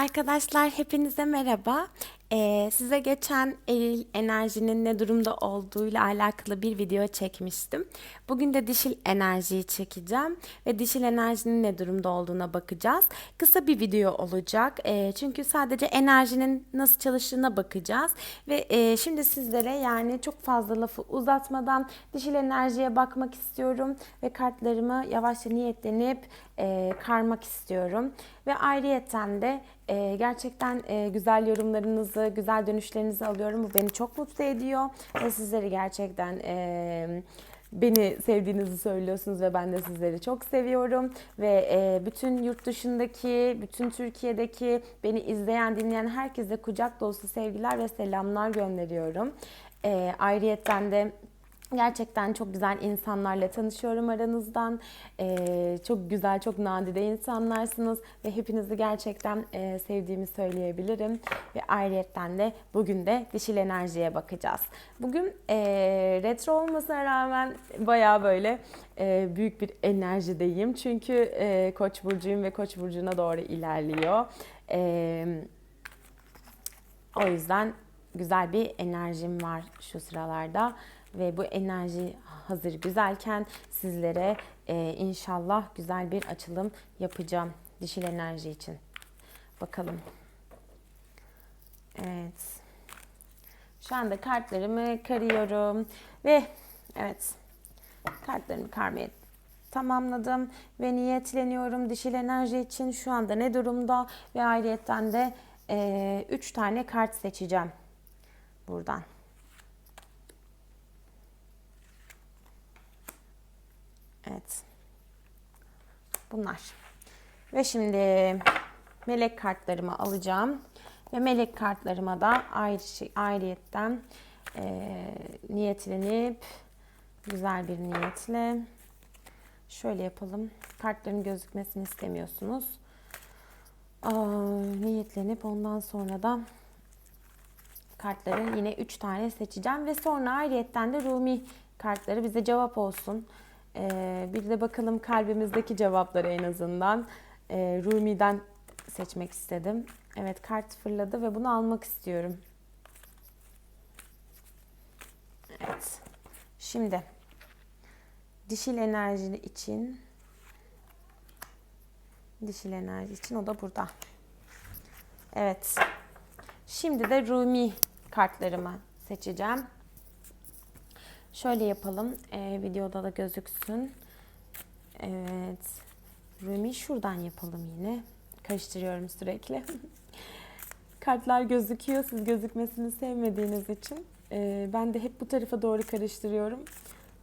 Arkadaşlar hepinize merhaba. Ee, size geçen eril enerjinin ne durumda olduğuyla alakalı bir video çekmiştim. Bugün de dişil enerjiyi çekeceğim ve dişil enerjinin ne durumda olduğuna bakacağız. Kısa bir video olacak Ee, çünkü sadece enerjinin nasıl çalıştığına bakacağız ve e, şimdi sizlere yani çok fazla lafı uzatmadan dişil enerjiye bakmak istiyorum ve kartlarımı yavaşça niyetlenip e, karmak istiyorum ve ayrıyeten de e, gerçekten e, güzel yorumlarınızı, güzel dönüşlerinizi alıyorum. Bu beni çok mutlu ediyor ve sizleri gerçekten e, beni sevdiğinizi söylüyorsunuz ve ben de sizleri çok seviyorum ve e, bütün yurt dışındaki, bütün Türkiye'deki beni izleyen, dinleyen herkese kucak dolusu sevgiler ve selamlar gönderiyorum. E, ayrıyeten de Gerçekten çok güzel insanlarla tanışıyorum aranızdan. Ee, çok güzel, çok nadide insanlarsınız ve hepinizi gerçekten e, sevdiğimi söyleyebilirim. Ve ayrıyetten de bugün de dişil enerjiye bakacağız. Bugün e, retro olmasına rağmen bayağı böyle e, büyük bir enerjideyim. Çünkü e, Koç burcuyum ve Koç burcuna doğru ilerliyor. E, o yüzden güzel bir enerjim var şu sıralarda ve bu enerji hazır güzelken sizlere e, inşallah güzel bir açılım yapacağım dişil enerji için. Bakalım. Evet. Şu anda kartlarımı karıyorum ve evet kartlarımı karmaya tamamladım ve niyetleniyorum dişil enerji için şu anda ne durumda ve ayrıyetten de 3 e, tane kart seçeceğim buradan. Evet. Bunlar. Ve şimdi melek kartlarımı alacağım. Ve melek kartlarıma da ayrı, şey, ayrıyetten e, niyetlenip güzel bir niyetle şöyle yapalım. Kartların gözükmesini istemiyorsunuz. Aa, niyetlenip ondan sonra da kartları yine 3 tane seçeceğim ve sonra ayrıyetten de Rumi kartları bize cevap olsun. Ee, bir de bakalım kalbimizdeki cevapları en azından. Ee, Rumi'den seçmek istedim. Evet kart fırladı ve bunu almak istiyorum. Evet. Şimdi dişil enerji için dişil enerji için o da burada. Evet. Şimdi de Rumi kartlarımı seçeceğim. Şöyle yapalım. Ee, videoda da gözüksün. Evet. Rumi şuradan yapalım yine. Karıştırıyorum sürekli. Kartlar gözüküyor. Siz gözükmesini sevmediğiniz için. Ee, ben de hep bu tarafa doğru karıştırıyorum.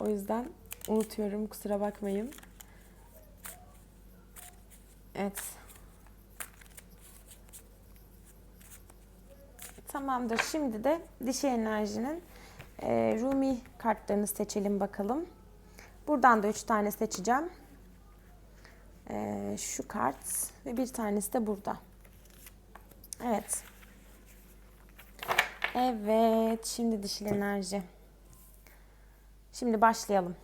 O yüzden unutuyorum. Kusura bakmayın. Evet. Tamamdır. Şimdi de dişi enerjinin e, Rumi kartlarını seçelim bakalım. Buradan da 3 tane seçeceğim. E, şu kart ve bir tanesi de burada. Evet. Evet. Şimdi dişil enerji. Şimdi başlayalım.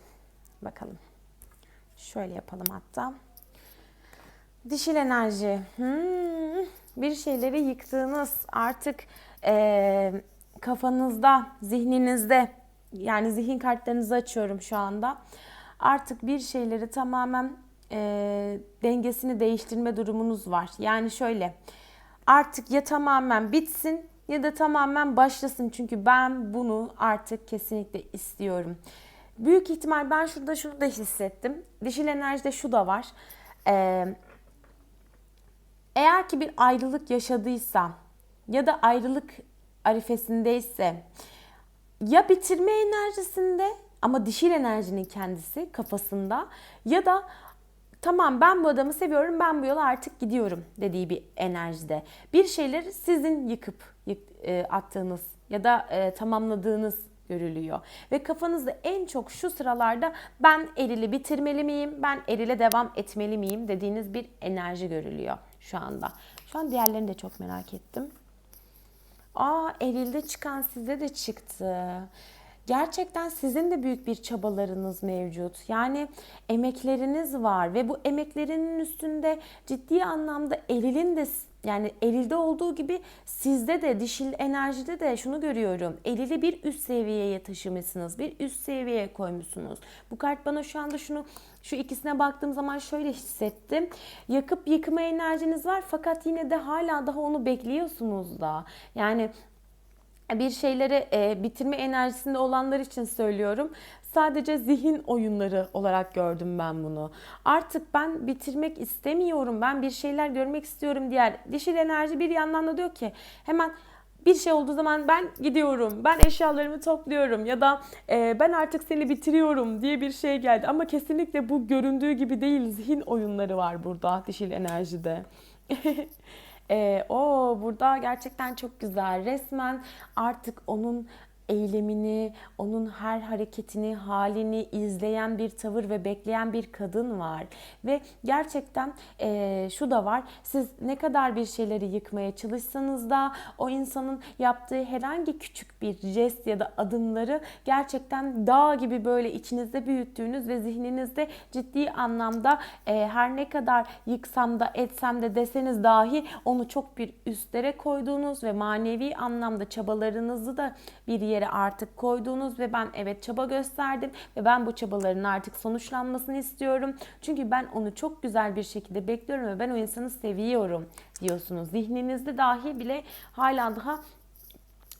Bakalım. Şöyle yapalım hatta. Dişil enerji. Hmm, bir şeyleri yıktığınız artık e, kafanızda, zihninizde yani zihin kartlarınızı açıyorum şu anda. Artık bir şeyleri tamamen e, dengesini değiştirme durumunuz var. Yani şöyle artık ya tamamen bitsin ya da tamamen başlasın. Çünkü ben bunu artık kesinlikle istiyorum. Büyük ihtimal ben şurada şunu da hissettim. Dişil enerjide şu da var. Ee, eğer ki bir ayrılık yaşadıysam ya da ayrılık arifesindeyse ya bitirme enerjisinde ama dişil enerjinin kendisi kafasında ya da tamam ben bu adamı seviyorum ben bu yola artık gidiyorum dediği bir enerjide. Bir şeyleri sizin yıkıp yık, e, attığınız ya da e, tamamladığınız görülüyor. Ve kafanızda en çok şu sıralarda ben erili bitirmeli miyim, ben erile devam etmeli miyim dediğiniz bir enerji görülüyor şu anda. Şu an diğerlerini de çok merak ettim. Aa erilde çıkan size de çıktı. gerçekten sizin de büyük bir çabalarınız mevcut. Yani emekleriniz var ve bu emeklerinin üstünde ciddi anlamda erilin de yani erilde olduğu gibi sizde de dişil enerjide de şunu görüyorum. Elili bir üst seviyeye taşımışsınız. Bir üst seviyeye koymuşsunuz. Bu kart bana şu anda şunu şu ikisine baktığım zaman şöyle hissettim. Yakıp yıkma enerjiniz var fakat yine de hala daha onu bekliyorsunuz da. Yani bir şeyleri e, bitirme enerjisinde olanlar için söylüyorum. Sadece zihin oyunları olarak gördüm ben bunu. Artık ben bitirmek istemiyorum. Ben bir şeyler görmek istiyorum diğer dişil enerji bir yandan da diyor ki hemen bir şey olduğu zaman ben gidiyorum, ben eşyalarımı topluyorum ya da e, ben artık seni bitiriyorum diye bir şey geldi. Ama kesinlikle bu göründüğü gibi değil. Zihin oyunları var burada dişil enerjide. e, o burada gerçekten çok güzel. Resmen artık onun eylemini, onun her hareketini, halini izleyen bir tavır ve bekleyen bir kadın var. Ve gerçekten e, şu da var, siz ne kadar bir şeyleri yıkmaya çalışsanız da o insanın yaptığı herhangi küçük bir jest ya da adımları gerçekten dağ gibi böyle içinizde büyüttüğünüz ve zihninizde ciddi anlamda e, her ne kadar yıksam da etsem de deseniz dahi onu çok bir üstlere koyduğunuz ve manevi anlamda çabalarınızı da bir yere yere artık koyduğunuz ve ben evet çaba gösterdim ve ben bu çabaların artık sonuçlanmasını istiyorum. Çünkü ben onu çok güzel bir şekilde bekliyorum ve ben o insanı seviyorum diyorsunuz. Zihninizde dahi bile hala daha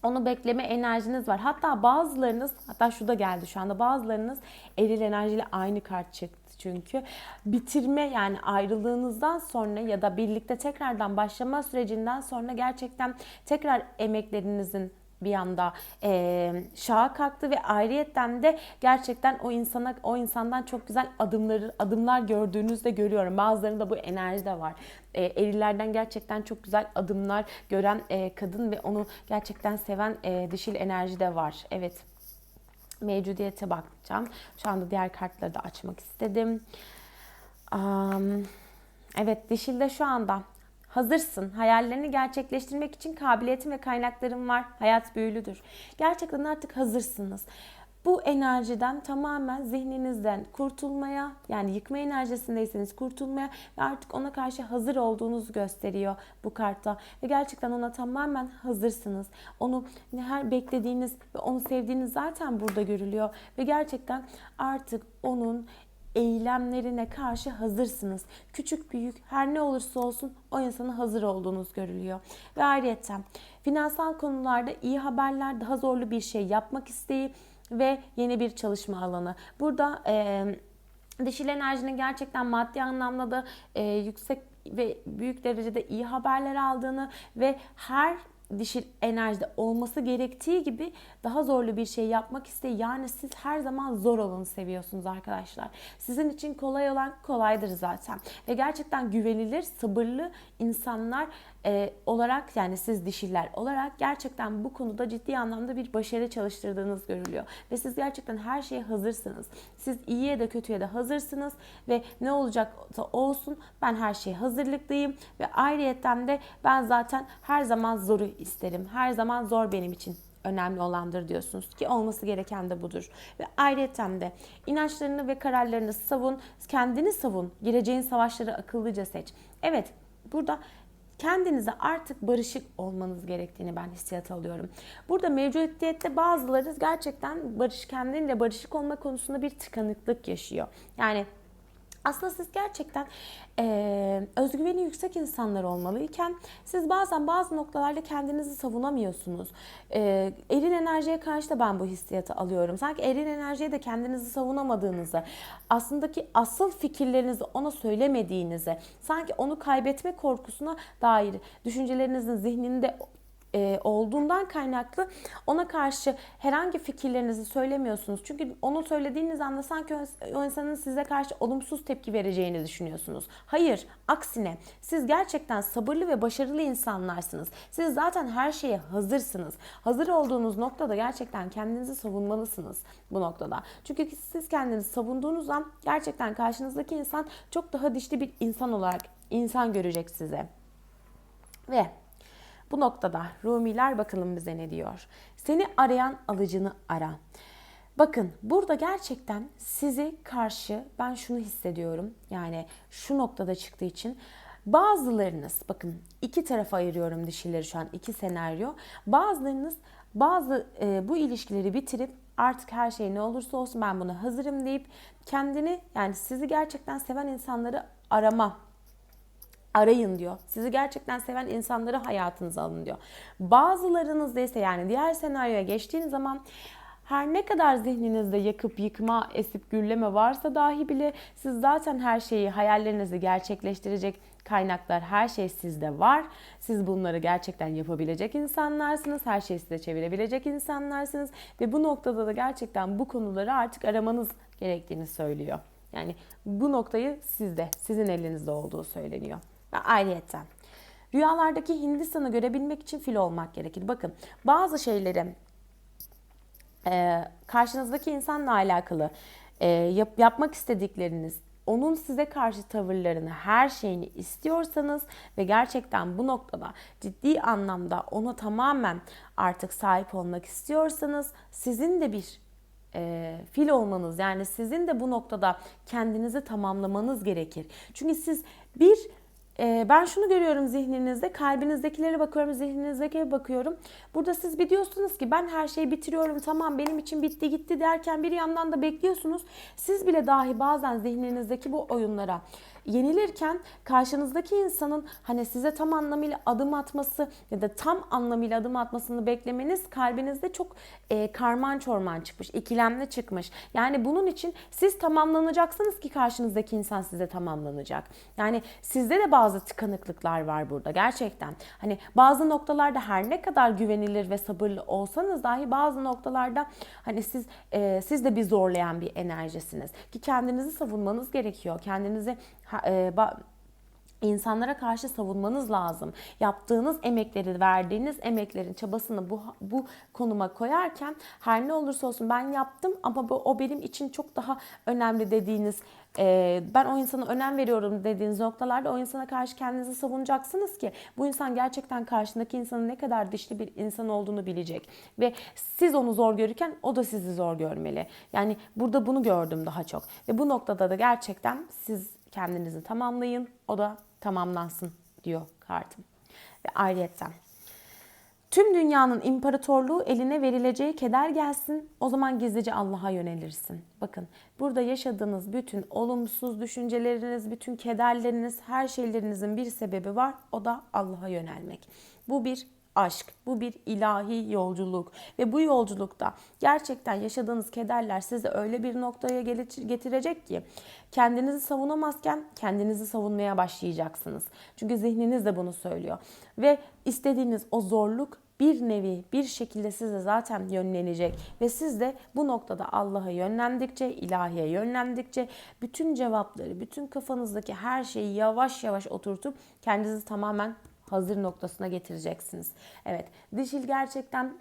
onu bekleme enerjiniz var. Hatta bazılarınız, hatta şu da geldi şu anda bazılarınız eril enerjiyle aynı kart çıktı çünkü. Bitirme yani ayrılığınızdan sonra ya da birlikte tekrardan başlama sürecinden sonra gerçekten tekrar emeklerinizin bir anda e, şaha kalktı ve ayrıyetten de gerçekten o insana o insandan çok güzel adımları adımlar gördüğünüzde görüyorum. Bazılarında bu enerji de var. E, erillerden gerçekten çok güzel adımlar gören e, kadın ve onu gerçekten seven e, dişil enerji de var. Evet. Mevcudiyete bakacağım. Şu anda diğer kartları da açmak istedim. Um, evet dişilde şu anda Hazırsın. Hayallerini gerçekleştirmek için kabiliyetin ve kaynakların var. Hayat büyülüdür. Gerçekten artık hazırsınız. Bu enerjiden tamamen zihninizden kurtulmaya yani yıkma enerjisindeyseniz kurtulmaya ve artık ona karşı hazır olduğunuzu gösteriyor bu kartta. Ve gerçekten ona tamamen hazırsınız. Onu her beklediğiniz ve onu sevdiğiniz zaten burada görülüyor. Ve gerçekten artık onun eylemlerine karşı hazırsınız. Küçük büyük her ne olursa olsun o insana hazır olduğunuz görülüyor. Ve ayrıca finansal konularda iyi haberler, daha zorlu bir şey yapmak isteği ve yeni bir çalışma alanı. Burada e, dişil enerjinin gerçekten maddi anlamda da e, yüksek ve büyük derecede iyi haberler aldığını ve her dişil enerjide olması gerektiği gibi daha zorlu bir şey yapmak isteği. Yani siz her zaman zor olanı seviyorsunuz arkadaşlar. Sizin için kolay olan kolaydır zaten. Ve gerçekten güvenilir, sabırlı insanlar e, olarak yani siz dişiller olarak gerçekten bu konuda ciddi anlamda bir başarı çalıştırdığınız görülüyor. Ve siz gerçekten her şeye hazırsınız. Siz iyiye de kötüye de hazırsınız ve ne olacaksa olsun ben her şeye hazırlıklıyım ve ayrıyetten de ben zaten her zaman zoru isterim. Her zaman zor benim için önemli olandır diyorsunuz ki olması gereken de budur. Ve ayrıca de inançlarını ve kararlarını savun, kendini savun, gireceğin savaşları akıllıca seç. Evet burada kendinize artık barışık olmanız gerektiğini ben hissiyat alıyorum. Burada mevcudiyette bazıları gerçekten barış kendiyle barışık olma konusunda bir tıkanıklık yaşıyor. Yani aslında siz gerçekten e, özgüveni yüksek insanlar olmalıyken siz bazen bazı noktalarda kendinizi savunamıyorsunuz. E, eril enerjiye karşı da ben bu hissiyatı alıyorum. Sanki eril enerjiye de kendinizi savunamadığınızı, aslında ki asıl fikirlerinizi ona söylemediğinizi, sanki onu kaybetme korkusuna dair düşüncelerinizin zihninde e, olduğundan kaynaklı ona karşı herhangi fikirlerinizi söylemiyorsunuz. Çünkü onu söylediğiniz anda sanki o insanın size karşı olumsuz tepki vereceğini düşünüyorsunuz. Hayır, aksine siz gerçekten sabırlı ve başarılı insanlarsınız. Siz zaten her şeye hazırsınız. Hazır olduğunuz noktada gerçekten kendinizi savunmalısınız bu noktada. Çünkü siz kendinizi savunduğunuz an gerçekten karşınızdaki insan çok daha dişli bir insan olarak insan görecek size. Ve bu noktada Rumiler bakalım bize ne diyor. Seni arayan alıcını ara. Bakın burada gerçekten sizi karşı ben şunu hissediyorum. Yani şu noktada çıktığı için bazılarınız bakın iki tarafa ayırıyorum dişileri şu an iki senaryo. Bazılarınız bazı e, bu ilişkileri bitirip artık her şey ne olursa olsun ben buna hazırım deyip kendini yani sizi gerçekten seven insanları arama arayın diyor. Sizi gerçekten seven insanları hayatınıza alın diyor. Bazılarınız ise yani diğer senaryoya geçtiğiniz zaman her ne kadar zihninizde yakıp yıkma, esip gürleme varsa dahi bile siz zaten her şeyi, hayallerinizi gerçekleştirecek kaynaklar, her şey sizde var. Siz bunları gerçekten yapabilecek insanlarsınız. Her şeyi size çevirebilecek insanlarsınız. Ve bu noktada da gerçekten bu konuları artık aramanız gerektiğini söylüyor. Yani bu noktayı sizde, sizin elinizde olduğu söyleniyor. Ve ayrıyeten rüyalardaki Hindistan'ı görebilmek için fil olmak gerekir. Bakın bazı şeyleri e, karşınızdaki insanla alakalı e, yap, yapmak istedikleriniz, onun size karşı tavırlarını, her şeyini istiyorsanız ve gerçekten bu noktada ciddi anlamda ona tamamen artık sahip olmak istiyorsanız sizin de bir e, fil olmanız yani sizin de bu noktada kendinizi tamamlamanız gerekir. Çünkü siz bir ben şunu görüyorum zihninizde, kalbinizdekilere bakıyorum, zihninizdekilere bakıyorum. Burada siz bir diyorsunuz ki ben her şeyi bitiriyorum, tamam benim için bitti gitti derken bir yandan da bekliyorsunuz. Siz bile dahi bazen zihninizdeki bu oyunlara yenilirken karşınızdaki insanın hani size tam anlamıyla adım atması ya da tam anlamıyla adım atmasını beklemeniz kalbinizde çok e, karman çorman çıkmış, ikilemli çıkmış. Yani bunun için siz tamamlanacaksınız ki karşınızdaki insan size tamamlanacak. Yani sizde de bazı tıkanıklıklar var burada gerçekten. Hani bazı noktalarda her ne kadar güvenilir ve sabırlı olsanız dahi bazı noktalarda hani siz e, siz de bir zorlayan bir enerjisiniz ki kendinizi savunmanız gerekiyor. Kendinizi e, insanlara karşı savunmanız lazım. Yaptığınız emekleri, verdiğiniz emeklerin çabasını bu bu konuma koyarken her ne olursa olsun ben yaptım ama bu, o benim için çok daha önemli dediğiniz e, ben o insana önem veriyorum dediğiniz noktalarda o insana karşı kendinizi savunacaksınız ki bu insan gerçekten karşındaki insanın ne kadar dişli bir insan olduğunu bilecek ve siz onu zor görürken o da sizi zor görmeli. Yani burada bunu gördüm daha çok ve bu noktada da gerçekten siz kendinizi tamamlayın. O da tamamlansın diyor kartım. Ve ayrıyetten tüm dünyanın imparatorluğu eline verileceği keder gelsin. O zaman gizlice Allah'a yönelirsin. Bakın burada yaşadığınız bütün olumsuz düşünceleriniz, bütün kederleriniz, her şeylerinizin bir sebebi var. O da Allah'a yönelmek. Bu bir aşk. Bu bir ilahi yolculuk ve bu yolculukta gerçekten yaşadığınız kederler sizi öyle bir noktaya getirecek ki kendinizi savunamazken kendinizi savunmaya başlayacaksınız. Çünkü zihniniz de bunu söylüyor. Ve istediğiniz o zorluk bir nevi bir şekilde size zaten yönlenecek ve siz de bu noktada Allah'a yönlendikçe, ilahiye yönlendikçe bütün cevapları, bütün kafanızdaki her şeyi yavaş yavaş oturtup kendinizi tamamen hazır noktasına getireceksiniz. Evet dişil gerçekten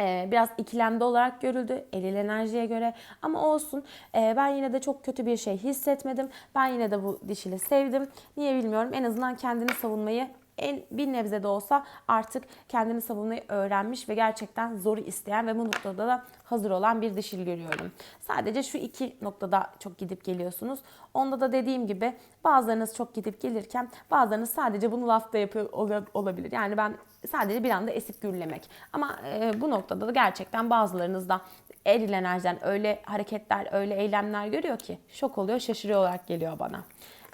e, biraz ikilemde olarak görüldü eril enerjiye göre ama olsun e, ben yine de çok kötü bir şey hissetmedim. Ben yine de bu dişili sevdim. Niye bilmiyorum en azından kendini savunmayı en bir nebze de olsa artık kendini savunmayı öğrenmiş ve gerçekten zoru isteyen ve bu noktada da hazır olan bir dişil görüyorum. Sadece şu iki noktada çok gidip geliyorsunuz. Onda da dediğim gibi bazılarınız çok gidip gelirken bazılarınız sadece bunu lafta yapıyor olabilir. Yani ben sadece bir anda esip gürlemek. Ama e, bu noktada da gerçekten bazılarınız da eril enerjiden öyle hareketler, öyle eylemler görüyor ki şok oluyor, şaşırıyor olarak geliyor bana.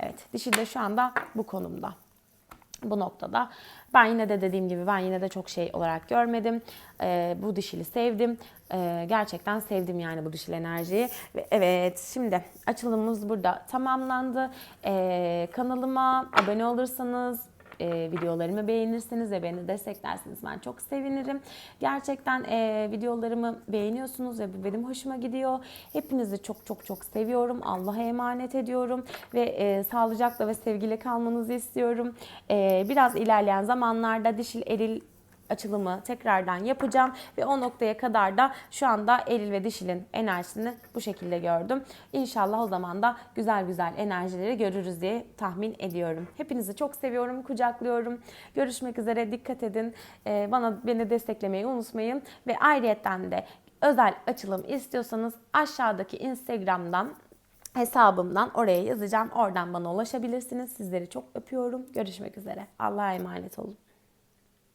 Evet, dişi de şu anda bu konumda bu noktada. Ben yine de dediğim gibi ben yine de çok şey olarak görmedim. Ee, bu dişili sevdim. Ee, gerçekten sevdim yani bu dişil enerjiyi. Ve evet şimdi açılımımız burada tamamlandı. Ee, kanalıma abone olursanız e, videolarımı beğenirseniz ve beni desteklerseniz ben çok sevinirim. Gerçekten e, videolarımı beğeniyorsunuz ve bu benim hoşuma gidiyor. Hepinizi çok çok çok seviyorum. Allah'a emanet ediyorum ve e, sağlıcakla ve sevgiyle kalmanızı istiyorum. E, biraz ilerleyen zamanlarda dişil eril açılımı tekrardan yapacağım ve o noktaya kadar da şu anda eril ve dişilin enerjisini bu şekilde gördüm. İnşallah o zaman da güzel güzel enerjileri görürüz diye tahmin ediyorum. Hepinizi çok seviyorum, kucaklıyorum. Görüşmek üzere, dikkat edin. Ee, bana beni desteklemeyi unutmayın ve ayrıyetten de özel açılım istiyorsanız aşağıdaki Instagram'dan hesabımdan oraya yazacağım. Oradan bana ulaşabilirsiniz. Sizleri çok öpüyorum. Görüşmek üzere. Allah'a emanet olun.